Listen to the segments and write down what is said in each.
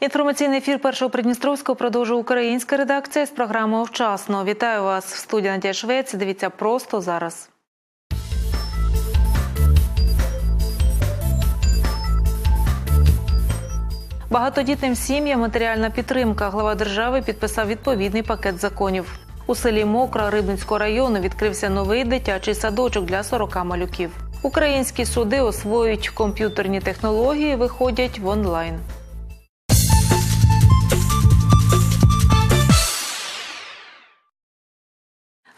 Інформаційний ефір першого Придністровського продовжує українська редакція з програмою «Вчасно». Вітаю вас в студії Надія Швець. Дивіться просто зараз. Багатодітним сім'ям матеріальна підтримка. Глава держави підписав відповідний пакет законів. У селі Мокра Рибницького району відкрився новий дитячий садочок для 40 малюків. Українські суди освоюють комп'ютерні технології, виходять в онлайн.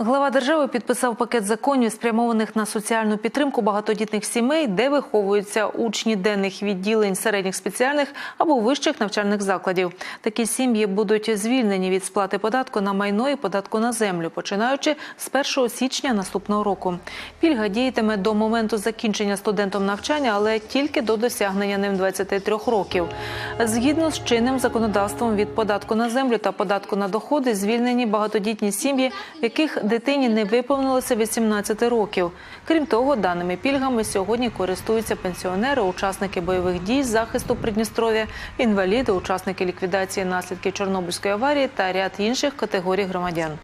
Глава держави підписав пакет законів, спрямованих на соціальну підтримку багатодітних сімей, де виховуються учні денних відділень середніх спеціальних або вищих навчальних закладів. Такі сім'ї будуть звільнені від сплати податку на майно і податку на землю, починаючи з 1 січня наступного року. Пільга діятиме до моменту закінчення студентом навчання, але тільки до досягнення ним 23 років. Згідно з чинним законодавством від податку на землю та податку на доходи звільнені багатодітні сім'ї, в яких дитині не виповнилося 18 років. Крім того, даними пільгами сьогодні користуються пенсіонери, учасники бойових дій захисту Придністров'я, інваліди, учасники ліквідації наслідків Чорнобильської аварії та ряд інших категорій громадян.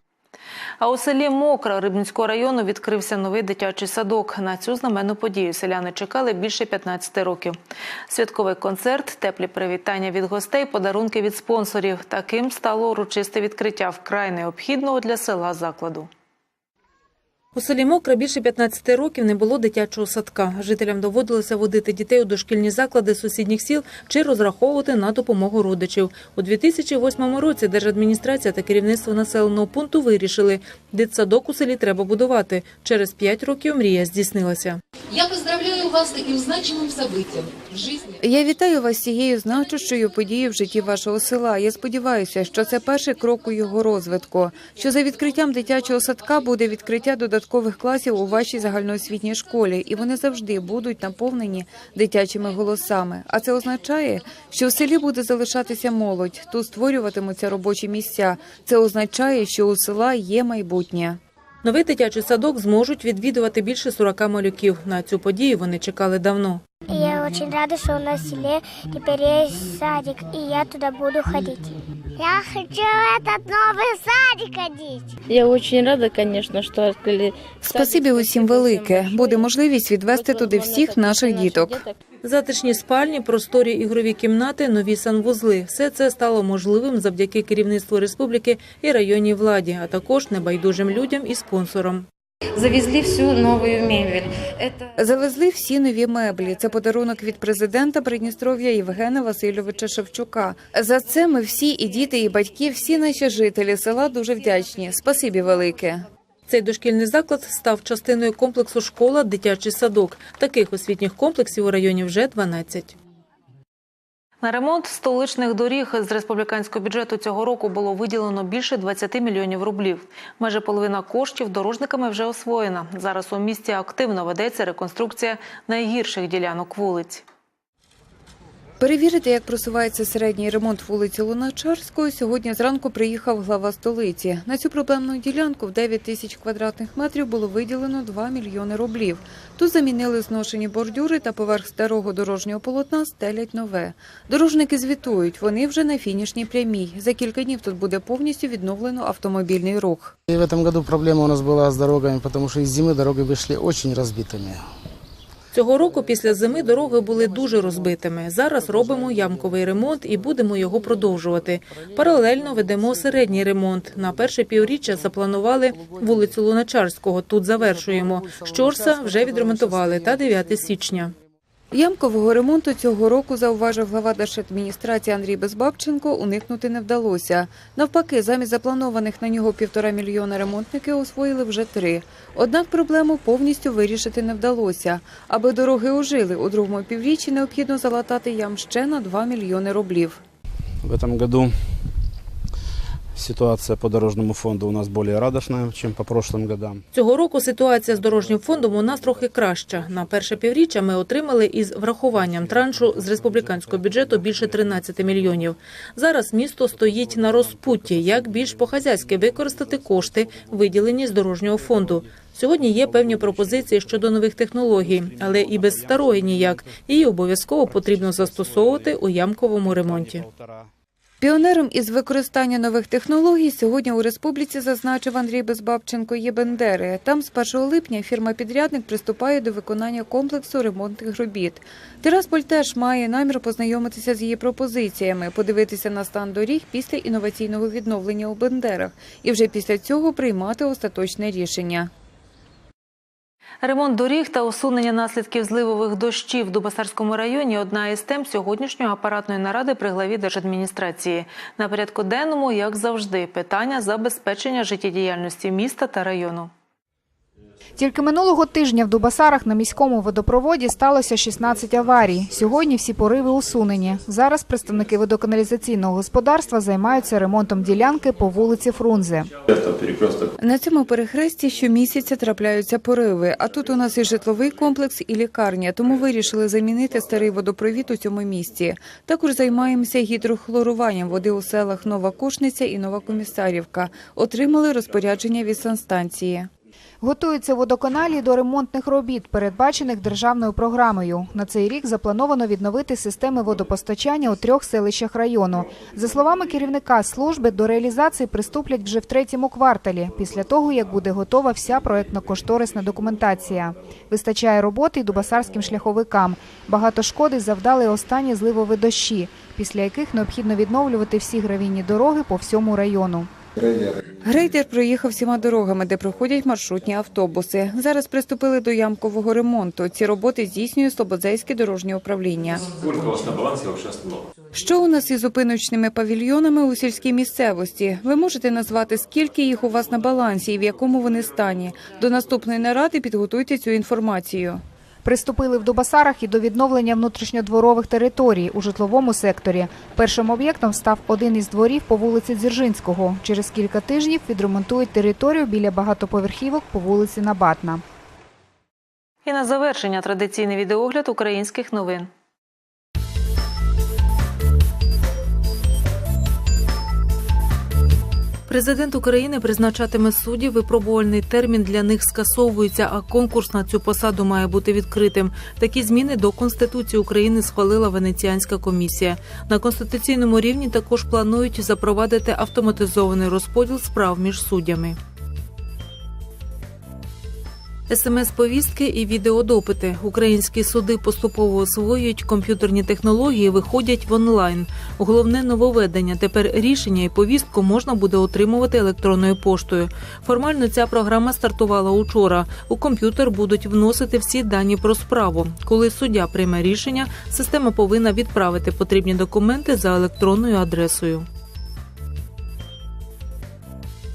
А у селі Мокра Рибницького району відкрився новий дитячий садок. На цю знаменну подію селяни чекали більше 15 років. Святковий концерт, теплі привітання від гостей, подарунки від спонсорів. Таким стало урочисте відкриття вкрай необхідного для села закладу. У селі Мокра більше 15 років не було дитячого садка. Жителям доводилося водити дітей у дошкільні заклади сусідніх сіл чи розраховувати на допомогу родичів. У 2008 році держадміністрація та керівництво населеного пункту вирішили, дитсадок у селі треба будувати. Через 5 років мрія здійснилася. Я поздравляю вас с таким значимым событием в жизни. Я вітаю вас цією значущою подією в житті вашого села. Я сподіваюся, що це перший крок у його розвитку. Що за відкриттям дитячого садка буде відкриття додаткових класів у вашій загальноосвітній школі, і вони завжди будуть наповнені дитячими голосами. А це означає, що в селі буде залишатися молодь, тут створюватимуться робочі місця. Це означає, що у села є майбутнє. Новий дитячий садок зможуть відвідувати більше 40 малюків. На цю подію вони чекали давно И я очень рада, что у нас в селе теперь есть садик, и я туда буду ходить. Я хочу в этот новый садик ходить. Я очень рада, конечно, что открыли. Спасибі усім велике. Буде можливість відвести туди всіх наших діток. Затишні спальні, просторі ігрові кімнати, нові санвузли. Все це стало можливим завдяки керівництву республіки і районній владі, а також небайдужим людям і спонсорам. Завезли всю новую мебель. Это Завезли всі нові меблі. Це подарунок від президента Придністров'я Євгена Васильовича Шевчука. За це ми всі, і діти, і батьки, всі наші жителі села дуже вдячні. Спасибі велике. Цей дошкільний заклад став частиною комплексу школа дитячий садок. Таких освітніх комплексів у районі вже 12. На ремонт столичних доріг з республіканського бюджету цього року було виділено більше 20 мільйонів рублів. Майже половина коштів дорожниками вже освоєна. Зараз у місті активно ведеться реконструкція найгірших ділянок вулиць. Перевірити, як просувається середній ремонт вулиці Луначарської, сьогодні зранку приїхав глава столиці. На цю проблемну ділянку в 9 тисяч квадратних метрів було виділено 2 мільйони рублів. Тут замінили зношені бордюри та поверх старого дорожнього полотна стелять нове. Дорожники звітують, вони вже на фінішній прямій. За кілька днів тут буде повністю відновлено автомобільний рух. И в этом году проблема у нас была с дорогами, потому что из зимы дороги вышли очень разбитыми. Цього року після зими дороги були дуже розбитими. Зараз робимо ямковий ремонт і будемо його продовжувати. Паралельно ведемо середній ремонт. На перше півріччя запланували вулицю Луначарського. Тут завершуємо. Щорса вже відремонтували та 9 січня. Ямкового ремонту цього року, зауважив глава держадміністрації Андрій Безбабченко, уникнути не вдалося. Навпаки, замість запланованих на нього півтора мільйона ремонтники освоїли вже три. Однак проблему повністю вирішити не вдалося. Аби дороги ожили, у другому півріччі необхідно залатати ям ще на 2 мільйони рублів. В этом году Ситуация по дорожному фонду у нас более радостная, чем по прошлым годам. Цього року ситуація з дорожнім фондом у нас трохи краща. На перше півріччя ми отримали із врахуванням траншу з республіканського бюджету більше 13 мільйонів. Зараз місто стоїть на розпутті, як більш по-хазяйськи використати кошти, виділені з дорожнього фонду. Сьогодні є певні пропозиції щодо нових технологій, але і без старої ніяк. Її обов'язково потрібно застосовувати у ямковому ремонті. Піонером із використання нових технологій сьогодні у республіці зазначив Андрій Безбабченко є Бендери. Там з 1 липня фірма-підрядник приступає до виконання комплексу ремонтних робіт. Тирасполь теж має намір познайомитися з її пропозиціями, подивитися на стан доріг після інноваційного відновлення у Бендерах і вже після цього приймати остаточне рішення. Ремонт доріг та усунення наслідків зливових дощів в Дубасарському районі одна із тем сьогоднішньої апаратної наради при главі держадміністрації. На порядку денному, як завжди, питання забезпечення життєдіяльності міста та району. Тільки минулого тижня в Дубасарах на міському водопроводі сталося 16 аварій. Сьогодні всі пориви усунені. Зараз представники водоканалізаційного господарства займаються ремонтом ділянки по вулиці Фрунзе. На цьому перехресті щомісяця трапляються пориви. А тут у нас і житловий комплекс, і лікарня, тому вирішили замінити старий водопровід у цьому місті. Також займаємося гідрохлоруванням води у селах Нова Кушниця і Нова Комісарівка. Отримали розпорядження від санстанції. Готуються водоканалі до ремонтних робіт, передбачених державною програмою. На цей рік заплановано відновити системи водопостачання у трьох селищах району. За словами керівника служби, до реалізації приступлять вже в третьому кварталі, після того як буде готова вся проектно-кошторисна документація. Вистачає роботи й дубасарським шляховикам. Багато шкоди завдали останні зливові дощі, після яких необхідно відновлювати всі гравійні дороги по всьому району. Грейдер проїхав всіма дорогами, де проходять маршрутні автобуси. Зараз приступили до ямкового ремонту. Ці роботи здійснює Слободзейське дорожнє управління. Що у нас із зупиночними павільйонами у сільській місцевості? Ви можете назвати, скільки їх у вас на балансі і в якому вони стані? До наступної наради підготуйте цю інформацію. Приступили в Дубасарах і до відновлення внутрішньодворових територій у житловому секторі. Першим об'єктом став один із дворів по вулиці Дзержинського. Через кілька тижнів відремонтують територію біля багатоповерхівок по вулиці Набатна. І на завершення традиційний відеогляд українських новин. Президент України призначатиме суддів. Випробувальний термін для них скасовується, а конкурс на цю посаду має бути відкритим. Такі зміни до Конституції України схвалила Венеціанська комісія. На конституційному рівні також планують запровадити автоматизований розподіл справ між суддями. СМС-повістки і відеодопити. Українські суди поступово освоюють комп'ютерні технології, виходять в онлайн. Головне нововведення. Тепер рішення і повістку можна буде отримувати електронною поштою. Формально ця програма стартувала учора. У комп'ютер будуть вносити всі дані про справу. Коли суддя прийме рішення, система повинна відправити потрібні документи за електронною адресою.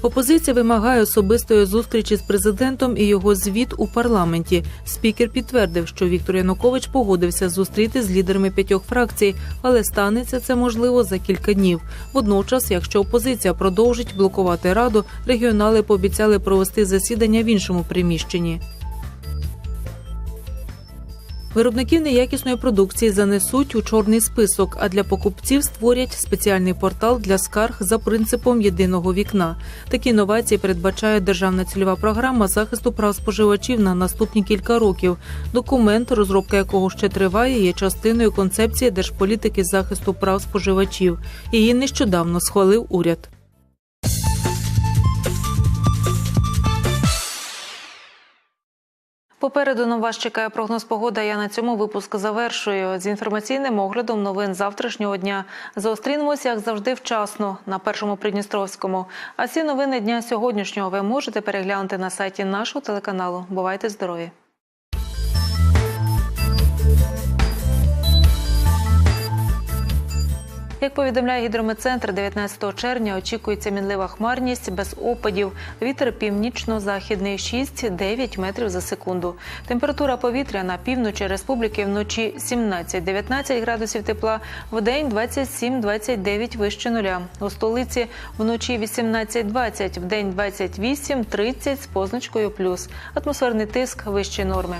Опозиція вимагає особистої зустрічі з президентом і його звіт у парламенті. Спікер підтвердив, що Віктор Янукович погодився зустріти з лідерами п'ятьох фракцій, але станеться це можливо за кілька днів. Водночас, якщо опозиція продовжить блокувати раду, регіонали пообіцяли провести засідання в іншому приміщенні. Виробників неякісної продукції занесуть у чорний список, а для покупців створять спеціальний портал для скарг за принципом єдиного вікна. Такі інновації передбачає державна цільова програма захисту прав споживачів на наступні кілька років. Документ, розробка якого ще триває, є частиною концепції держполітики захисту прав споживачів. Її нещодавно схвалив уряд. Попереду на вас чекає прогноз погода. Я на цьому випуск завершую з інформаційним оглядом новин завтрашнього дня. Зустрінемося, як завжди, вчасно на першому Придністровському. А всі новини дня сьогоднішнього ви можете переглянути на сайті нашого телеканалу. Бувайте здорові! Як повідомляє гідрометцентр, 19 червня очікується мінлива хмарність без опадів. Вітер північно-західний 6-9 метрів за секунду. Температура повітря на півночі республіки вночі 17-19 градусів тепла, в день 27-29 вище нуля. У столиці вночі 18-20, в день 28-30 з позначкою плюс. Атмосферний тиск вище норми.